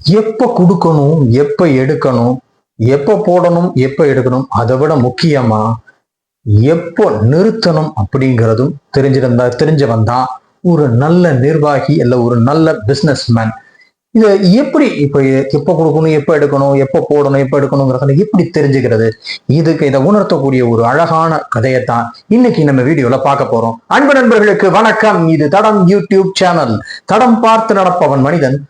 எப்ப கொடுக்கணும் எப்ப எடுக்கணும் எப்ப போடணும் எப்ப எடுக்கணும் அதை விட முக்கியமா எப்போ நிறுத்தணும் அப்படிங்கிறதும் தெரிஞ்சிருந்தா தெரிஞ்சவன் தான் ஒரு நல்ல நிர்வாகி அல்ல ஒரு நல்ல பிசினஸ் மேன் இதை எப்படி இப்ப எப்ப கொடுக்கணும் எப்ப எடுக்கணும் எப்ப போடணும் எப்ப எடுக்கணுங்கிறத எப்படி தெரிஞ்சுக்கிறது? இதுக்கு இதை உணர்த்தக்கூடிய ஒரு அழகான கதையைத்தான் இன்னைக்கு நம்ம வீடியோல பார்க்க போறோம். அன்பு நண்பர்களுக்கு வணக்கம். இது தடம் யூடியூப் சேனல். தடம் பார்த்து நடப்பவன் மனிதன்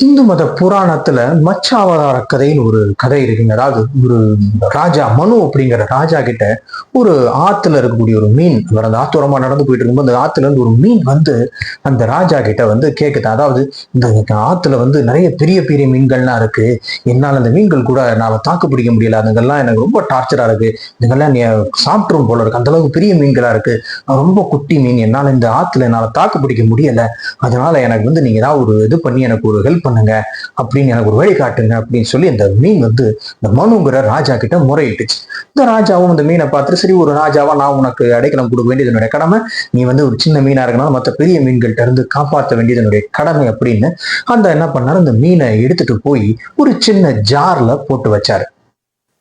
இந்து மத புராணத்துல மச்சாவதார கதைன்னு ஒரு கதை இருக்குங்க. அதாவது ஒரு ராஜா மனு அப்படிங்கிற ராஜா கிட்ட ஒரு ஆத்துல இருக்கக்கூடிய ஒரு மீன் அவர் அந்த ஆத்துரமா நடந்து போயிட்டு இருக்கும்போது அந்த ஆத்துல இருந்து ஒரு மீன் வந்து அந்த ராஜா கிட்ட வந்து கேக்குது. அதாவது இந்த ஆத்துல வந்து நிறைய பெரிய பெரிய மீன்கள்லாம் இருக்கு. என்னால் அந்த மீன்கள் கூட நான் தாக்கு பிடிக்க முடியல. அதுங்கெல்லாம் எனக்கு ரொம்ப டார்ச்சரா இருக்கு. இதுங்கெல்லாம் நீ சாப்பிட்ரும் போல இருக்கு. அந்த அளவுக்கு பெரிய மீன்களா இருக்கு. ரொம்ப குட்டி மீன். என்னால் இந்த ஆத்துல என்னால் தாக்கு பிடிக்க முடியல. அதனால எனக்கு வந்து நீங்க ஏதாவது ஒரு இது பண்ணி எனக்கு ஒரு ஹெல்ப் பண்ணுங்க அப்படின்னு எனக்கு ஒரு வழி காட்டுங்க அப்படின்னு சொல்லி அந்த மீன் வந்து இந்த மனுங்கிற ராஜா கிட்ட முறையிட்டுச்சு. இந்த ராஜாவும் இந்த மீனை பார்த்துட்டு சரி ஒரு ராஜாவா நான் உனக்கு அடைக்கலம் கொடுக்க வேண்டியது என்னுடைய கடமை. நீ வந்து ஒரு சின்ன மீனா இருக்கனால மற்ற பெரிய மீன்கள்ட்ட இருந்து காப்பாற்ற வேண்டியது என்னுடைய கடமை அப்படின்னு அந்த என்ன பண்ணாரு அந்த மீனை எடுத்துட்டு போய் ஒரு சின்ன ஜார்ல போட்டு வச்சாரு.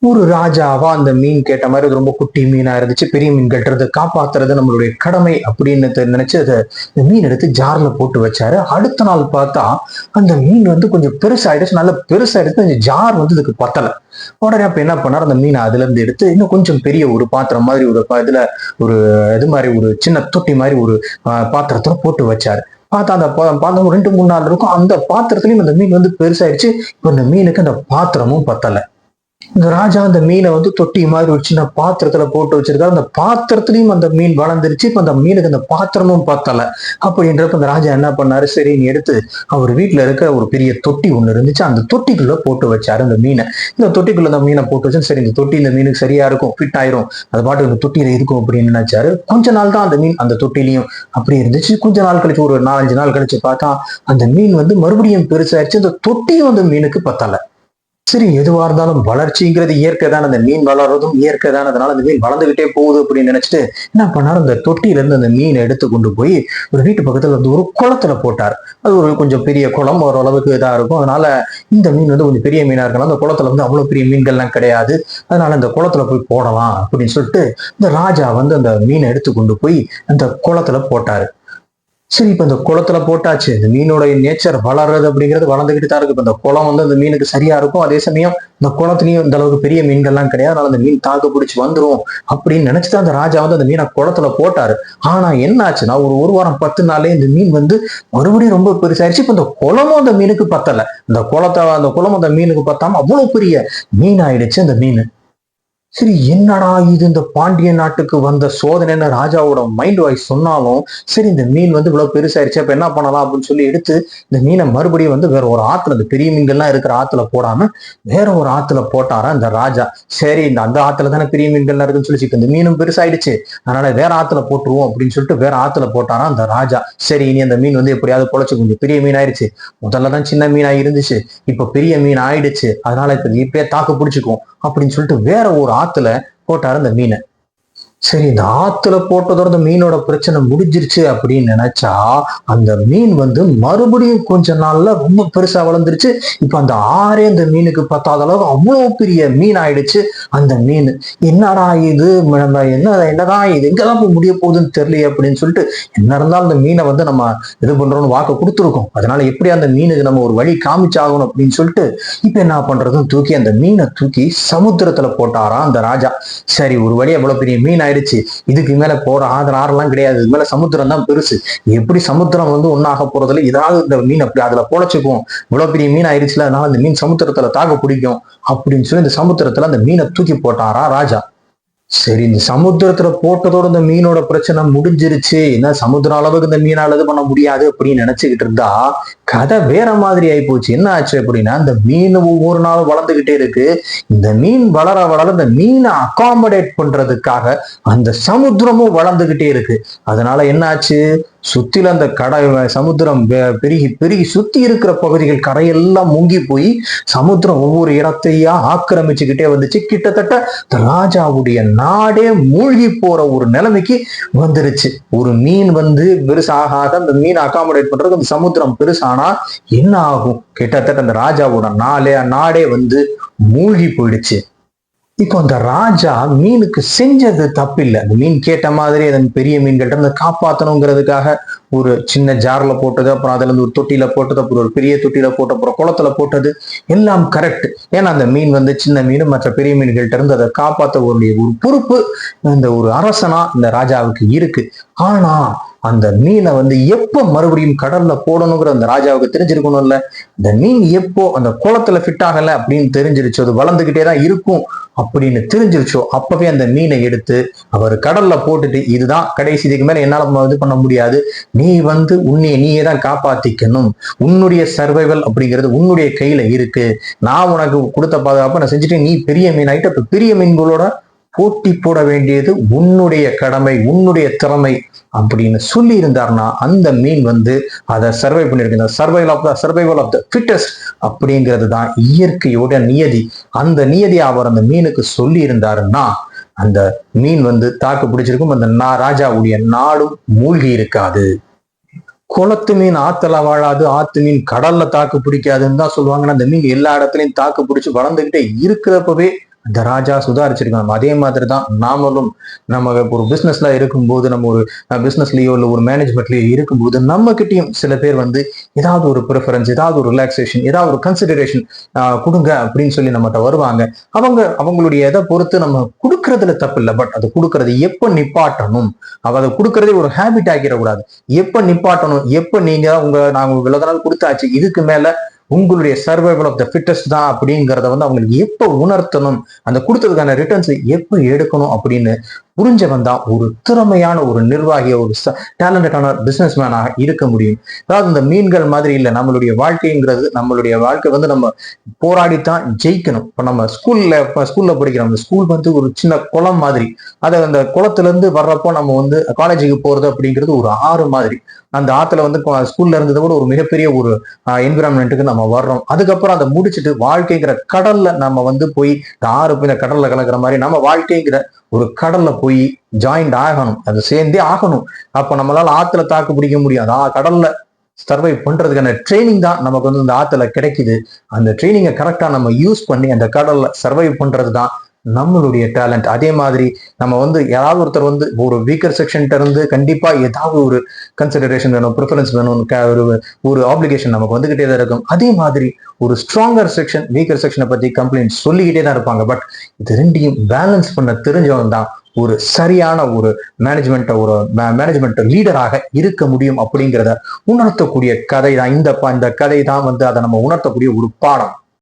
ஒரு ராஜாவா அந்த மீன் கேட்ட மாதிரி அது ரொம்ப குட்டி மீனா இருந்துச்சு. பெரிய மீன் கட்டுறது காப்பாத்துறது நம்மளுடைய கடமை அப்படின்னு நினைச்சு அதை இந்த மீன் எடுத்து ஜார்ல போட்டு வச்சாரு. அடுத்த நாள் பார்த்தா அந்த மீன் வந்து கொஞ்சம் பெருசாயிடுச்சு. நல்ல பெருசாயிடுச்சு. கொஞ்சம் ஜார் வந்து இதுக்கு பத்தல. உடனே அப்ப என்ன பண்ணார்? அந்த மீனை அதுல இருந்து எடுத்து இன்னும் கொஞ்சம் பெரிய ஒரு பாத்திரம் மாதிரி ஒரு இதுல ஒரு இது மாதிரி ஒரு சின்ன தொட்டி மாதிரி ஒரு பாத்திரத்துல போட்டு வச்சாரு. பார்த்தா அந்த பா- பாத்திரம் ரெண்டு மூணு நாள் இருக்கும். அந்த பாத்திரத்துலயும் அந்த மீன் வந்து பெருசாயிடுச்சு. இப்ப அந்த மீனுக்கு அந்த பாத்திரமும் பத்தலை. இந்த ராஜா அந்த மீனை வந்து தொட்டி மாதிரி ஒரு சின்ன பாத்திரத்துல போட்டு வச்சிருக்காரு அந்த பாத்திரத்துலயும் அந்த மீன் வளர்ந்துருச்சு. இப்ப அந்த மீனுக்கு அந்த பாத்திரமும் பத்தல. அப்படின்றப்ப அந்த ராஜா என்ன பண்ணாரு? சரின்னு எடுத்து அவர் வீட்டுல இருக்க ஒரு பெரிய தொட்டி ஒண்ணு இருந்துச்சு அந்த தொட்டிக்குள்ள போட்டு வச்சாரு அந்த மீனை. இந்த தொட்டிக்குள்ள அந்த மீனை போட்டு வச்சு சரி இந்த தொட்டி இந்த மீனுக்கு சரியா இருக்கும் ஃபிட் ஆயிரும். அது பாட்டு இந்த தொட்டியில இருக்கும் அப்படின்னு நினைச்சாரு. கொஞ்ச நாள் தான் அந்த மீன் அந்த தொட்டிலையும் அப்படி இருந்துச்சு. கொஞ்ச நாள் கழிச்சு ஒரு நாலஞ்சு நாள் கழிச்சு பார்த்தா அந்த மீன் வந்து மறுபடியும் பெருசாயிருச்சு. அந்த தொட்டியும் அந்த மீனுக்கு பத்தலை. சரி எதுவாக இருந்தாலும் வளர்ச்சிங்கிறது இயற்கை தான். அந்த மீன் வளர்றதும் இயற்கை தான். அதனால அந்த மீன் வளர்ந்துகிட்டே போகுது அப்படின்னு நினைச்சிட்டு என்ன பண்ணாரு? அந்த தொட்டியிலேருந்து அந்த மீனை எடுத்து கொண்டு போய் ஒரு வீட்டு பக்கத்தில் வந்து ஒரு குளத்துல போட்டார். அது ஒரு கொஞ்சம் பெரிய குளம் ஓரளவுக்கு இதாக இருக்கும். அதனால இந்த மீன் வந்து கொஞ்சம் பெரிய மீனாக இருக்கலாம். அந்த குளத்துல வந்து அவ்வளோ பெரிய மீன்கள்லாம் கிடையாது. அதனால அந்த குளத்துல போய் போடலாம் அப்படின்னு சொல்லிட்டு இந்த ராஜா வந்து அந்த மீனை எடுத்து கொண்டு போய் அந்த குளத்துல போட்டார். சரி இப்போ இந்த குளத்துல போட்டாச்சு இந்த மீனுடைய நேச்சர் வளர்றது அப்படிங்கிறது வளர்ந்துக்கிட்டு தான் இருக்கு. இப்போ இந்த குளம் வந்து அந்த மீனுக்கு சரியா இருக்கும். அதே சமயம் இந்த குளத்துலையும் இந்த அளவுக்கு பெரிய மீன்கள்லாம் கிடையாது. அதனால அந்த மீன் தாக்கு பிடிச்சி வந்துரும் அப்படின்னு நினைச்சுதான் அந்த ராஜா வந்து அந்த மீனை குளத்துல போட்டாரு. ஆனா என்ன ஆச்சுன்னா ஒரு ஒரு வாரம் பத்து நாளே இந்த மீன் வந்து மறுபடியும் ரொம்ப பெருசாயிருச்சு. இப்போ இந்த குளமும் அந்த மீனுக்கு பத்தல. இந்த குளத்தை அந்த குளம் அந்த மீனுக்கு பத்தாம அவ்வளவு பெரிய மீன் ஆயிடுச்சு அந்த மீன். சரி என்னடா இது? இந்த பாண்டிய நாட்டுக்கு வந்த சோதனைன்னு ராஜாவோட மைண்ட் வாய்ஸ் சொன்னாலும் சரி இந்த மீன் வந்து இவ்வளவு பெருசாயிருச்சு அப்ப என்ன பண்ணலாம் அப்படின்னு சொல்லி எடுத்து இந்த மீனை மறுபடியும் வந்து வேற ஒரு ஆத்துல இந்த பெரிய மீன்கள்லாம் இருக்கிற ஆத்துல போடாம வேற ஒரு ஆத்துல போட்டாரா இந்த ராஜா? சரி இந்த அந்த ஆத்துல தானே பெரிய மீன்கள்லாம் இருக்குன்னு சொல்லி இந்த மீனும் பெருசாயிடுச்சு. அதனால வேற ஆத்துல போட்டுருவோம் அப்படின்னு சொல்லிட்டு வேற ஆத்துல போட்டாரா அந்த ராஜா? சரி இனி அந்த மீன் வந்து எப்படியாவது பொழைச்சு கொஞ்சம் பெரிய மீன் ஆயிடுச்சு முதல்ல தான் சின்ன மீனா இருந்துச்சு. இப்ப பெரிய மீன் ஆயிடுச்சு. அதனால இப்ப இப்பயே தாக்கு பிடிச்சிக்கும் அப்படின்னு சொல்லிட்டு வேற ஒரு ஆத்துல போட்டாரு அந்த மீனை. சரி இந்த ஆத்துல போட்டதோட இந்த மீனோட பிரச்சனை முடிஞ்சிருச்சு அப்படின்னு நினைச்சா அந்த மீன் வந்து மறுபடியும் கொஞ்ச நாள்ல ரொம்ப பெருசா வளர்ந்துருச்சு. இப்ப அந்த ஆறே அந்த மீனுக்கு பத்தாத அளவு அவ்வளவு பெரிய மீன் ஆயிடுச்சு. அந்த மீன் என்னடா இது? நம்ம என்ன என்னதான் இது? எங்கதான் போய் முடிய போகுதுன்னு தெரியல அப்படின்னு சொல்லிட்டு என்ன இருந்தாலும் அந்த மீனை வந்து நம்ம இது பண்றோம்னு வாக்கு கொடுத்துருக்கோம். அதனால எப்படி அந்த மீனுக்கு நம்ம ஒரு வழி காமிச்சாகணும் அப்படின்னு சொல்லிட்டு இப்ப என்ன பண்றதுன்னு தூக்கி அந்த மீனை தூக்கி சமுத்திரத்துல போட்டாராம் அந்த ராஜா. சரி ஒரு வழி அவ்வளவு பெரிய மீன் ஆயிடுச்சு. இதுக்கு மேல போற ஆதர ஆறெல்லாம் கிடையாது. இது மேல சமுத்திரம் தான் பெருசு. எப்படி சமுத்திரம் வந்து ஒன்னாக போறதுல ஏதாவது இந்த மீன் அப்படி அதுல பொழைச்சுக்கும் இவ்வளவு பெரிய மீன் ஆயிடுச்சுல அதனால அந்த மீன் சமுத்திரத்துல தாக்க பிடிக்கும். அப்படின்னு சொல்லி இந்த சமுத்திரத்துல அந்த மீனை தூக்கி போட்டாரா ராஜா. சரி இந்த சமுத்திரத்துல போட்டதோட இந்த மீனோட பிரச்சனை முடிஞ்சிருச்சு. என்ன சமுத்திரம் அளவுக்கு இந்த மீனால இது பண்ண முடியாது அப்படின்னு நினைச்சுக்கிட்டு இருந்தா கதை வேற மாதிரி ஆயிப்போச்சு. என்ன ஆச்சு அப்படின்னா இந்த மீன் ஒவ்வொரு நாளும் வளர்ந்துகிட்டே இருக்கு. இந்த மீன் வளர வளர இந்த மீனை அகாமடேட் பண்றதுக்காக அந்த சமுத்திரமும் வளர்ந்துகிட்டே இருக்கு. அதனால என்ன ஆச்சு? சுத்தில அந்த கடை சமுத்திரம் பெ- பெருகி பெருகி சுத்தி இருக்கிற பகுதிகள் கரையெல்லாம் முங்கி போய் சமுத்திரம் ஒவ்வொரு இடத்தையா ஆக்கிரமிச்சுக்கிட்டே வந்துச்சு. கிட்டத்தட்ட இந்த ராஜாவுடைய நாடே மூழ்கி போற ஒரு நிலைமைக்கு வந்துருச்சு. ஒரு மீன் வந்து பெருசாக ஆக அந்த மீன் அகாமடேட் பண்றதுக்கு அந்த சமுத்திரம் பெருசானா என்ன ஆகும்? கிட்டத்தட்ட அந்த ராஜாவோட நாளே நாடே வந்து மூழ்கி போயிடுச்சு. இப்போ அந்த ராஜா மீனுக்கு செஞ்சது தப்பில்லை. அந்த மீன் கேட்ட மாதிரி அதன் பெரிய மீன்கள்ட்ட இருந்து காப்பாற்றணுங்கிறதுக்காக ஒரு சின்ன ஜார்ல போட்டது அப்புறம் அதுல இருந்து ஒரு தொட்டியில போட்டது அப்புறம் ஒரு பெரிய தொட்டியில போட்டு அப்புறம் குளத்துல போட்டது எல்லாம் கரெக்ட் ஏன்னா அந்த மீன் வந்து சின்ன மீன் மற்ற பெரிய மீன்கள்ட்ட இருந்து அதை காப்பாற்ற ஒரு பொறுப்பு இந்த ஒரு அரசனா இந்த ராஜாவுக்கு இருக்கு. ஆனா அந்த மீனை வந்து எப்போ மறுபடியும் கடல்ல போடணுங்கிற அந்த ராஜாவுக்கு தெரிஞ்சிருக்கணும்ல. இந்த மீன் எப்போ அந்த குளத்துல ஃபிட் ஆகலை அப்படின்னு தெரிஞ்சிருச்சு அது வளர்ந்துகிட்டே தான் இருக்கும். அப்படின்னு தெரிஞ்சிருச்சோ அப்பவே அந்த மீனை எடுத்து அவர் கடல்ல போட்டுட்டு இதுதான் கடைசி இதுக்கு மேல என்னால இது பண்ண முடியாது. நீ வந்து உன்னைய நீயே தான் காப்பாத்திக்கணும். உன்னுடைய சர்வைவல் அப்படிங்கிறது உன்னுடைய கையில இருக்கு. நான் உனக்கு கொடுத்த பாதுகாப்பை நான் செஞ்சுட்டு நீ பெரிய மீன் ஆகிட்டு அப்ப பெரிய மீன்களோட போட்டி போட வேண்டியது உன்னுடைய கடமை உன்னுடைய திறமை அப்படின்னு சொல்லி இருந்தார்னா அந்த மீன் வந்து அதை சர்வை பண்ணிருக்கு இந்த survival of the survival of the fittest அப்படிங்கிறது தான் இயற்கையோட நியதி. அந்த நியதியை அவர் அந்த மீனுக்கு சொல்லி இருந்தாருன்னா அந்த மீன் வந்து தாக்கு பிடிச்சிருக்கும். அந்த நா ராஜாவுடைய நாடும் மூழ்கி இருக்காது. குளத்து மீன் ஆத்துல வாழாது ஆத்து மீன் கடல்ல தாக்கு பிடிக்காதுன்னு தான் சொல்லுவாங்கன்னா அந்த மீன் எல்லா இடத்துலையும் தாக்கு பிடிச்சு வளர்ந்துகிட்டே இருக்கிறப்பவே இந்த ராஜா சுதாரிச்சிருக்கணும் அதே மாதிரி தான் நாமளும் நம்ம ஒரு பிஸ்னஸ்ல இருக்கும்போது நம்ம ஒரு பிஸ்னஸ்லயோ இல்லை ஒரு மேனேஜ்மெண்ட்லயோ இருக்கும்போது நம்ம கிட்டயும் சில பேர் வந்து ஏதாவது ஒரு ப்ரிஃபரன்ஸ் ஏதாவது ஒரு ரிலாக்ஸேஷன் ஏதாவது ஒரு கன்சிடரேஷன் கொடுங்க அப்படின்னு சொல்லி நம்மகிட்ட வருவாங்க. அவங்க அவங்களுடைய இதை பொறுத்து நம்ம கொடுக்கறதுல தப்பு இல்லை. பட் அது கொடுக்கறது எப்போ நிப்பாட்டணும்? அவ அதை கொடுக்கறதே ஒரு ஹேபிட் ஆக்கிடக்கூடாது. எப்போ நிப்பாட்டணும்? எப்போ நீங்க உங்க நாங்க இவ்வளவு நாள் கொடுத்தாச்சு இதுக்கு மேல உங்களுடைய சர்வைவல் ஆஃப் த ஃபிட்டஸ்ட் தான் அப்படிங்கிறத வந்து அவங்களுக்கு எப்போ உணர்த்தணும்? அந்த கொடுத்ததுக்கான ரிட்டர்ன்ஸ் எப்போ எடுக்கணும் அப்படின்னு புரிஞ்சவன் தான் ஒரு திறமையான ஒரு நிர்வாகிய ஒரு டேலண்டடான பிசினஸ் மேனாக இருக்க முடியும். அதாவது இந்த மீன்கள் மாதிரி இல்லை நம்மளுடைய வாழ்க்கைங்கிறது நம்மளுடைய வாழ்க்கை வந்து நம்ம போராடித்தான் ஜெயிக்கணும். இப்போ நம்ம ஸ்கூல்ல இப்போ ஸ்கூல்ல படிக்கிறோம். அந்த ஸ்கூல் வந்து ஒரு சின்ன குளம் மாதிரி. அதை அந்த குளத்துல இருந்து வர்றப்போ நம்ம வந்து காலேஜுக்கு போகிறது அப்படிங்கிறது ஒரு ஆறு மாதிரி. அந்த ஆற்றுல வந்து ஸ்கூல்ல இருந்ததை விட ஒரு மிகப்பெரிய ஒரு என்விரான்மெண்ட்டுக்கு நம்ம வர்றோம். அதுக்கப்புறம் அதை முடிச்சுட்டு வாழ்க்கைங்கிற கடல்ல நம்ம வந்து போய் இந்த ஆறு போய் இந்த கடல்ல கலக்கிற மாதிரி நம்ம வாழ்க்கைங்கிற ஒரு கடல்ல போய் போய் ஜாயிண்ட் ஆகணும். அது சேர்ந்தே ஆகணும். அப்ப நம்மளால ஆத்துல தாக்கு பிடிக்க முடியாது ஆ கடல்ல சர்வை பண்றதுக்கான ட்ரைனிங் தான் நமக்கு வந்து இந்த ஆத்துல கிடைக்குது. அந்த ட்ரைனிங்கை கரெக்டா நம்ம யூஸ் பண்ணி அந்த கடல்ல சர்வை பண்றது தான் நம்மளுடைய டேலண்ட் அதே மாதிரி நம்ம வந்து யாராவது ஒருத்தர் வந்து ஒரு வீக்கர் செக்ஷன்ட்ட இருந்து கண்டிப்பா ஏதாவது ஒரு கன்சிடரேஷன் வேணும் ப்ரிஃபரன்ஸ் வேணும் ஒரு ஒரு ஆப்ளிகேஷன் நமக்கு வந்துகிட்டே தான் இருக்கும். அதே மாதிரி ஒரு ஸ்ட்ராங்கர் செக்ஷன் வீக்கர் செக்ஷனை பத்தி கம்ப்ளைண்ட் சொல்லிக்கிட்டே தான் இருப்பாங்க. பட் இது ரெண்டையும் பேலன்ஸ் பண்ண தெரிஞ்சவன் தான் ஒரு சரியான ஒரு மேனேஜ்மெண்ட்டை ஒரு மேனேஜ்மெண்ட் லீடராக இருக்க முடியும் அப்படிங்கிறத உணர்த்தக்கூடிய கதை தான். இந்த இந்த கதை தான் வந்து அதை நம்ம உணர்த்தக்கூடிய ஒரு பாடம்.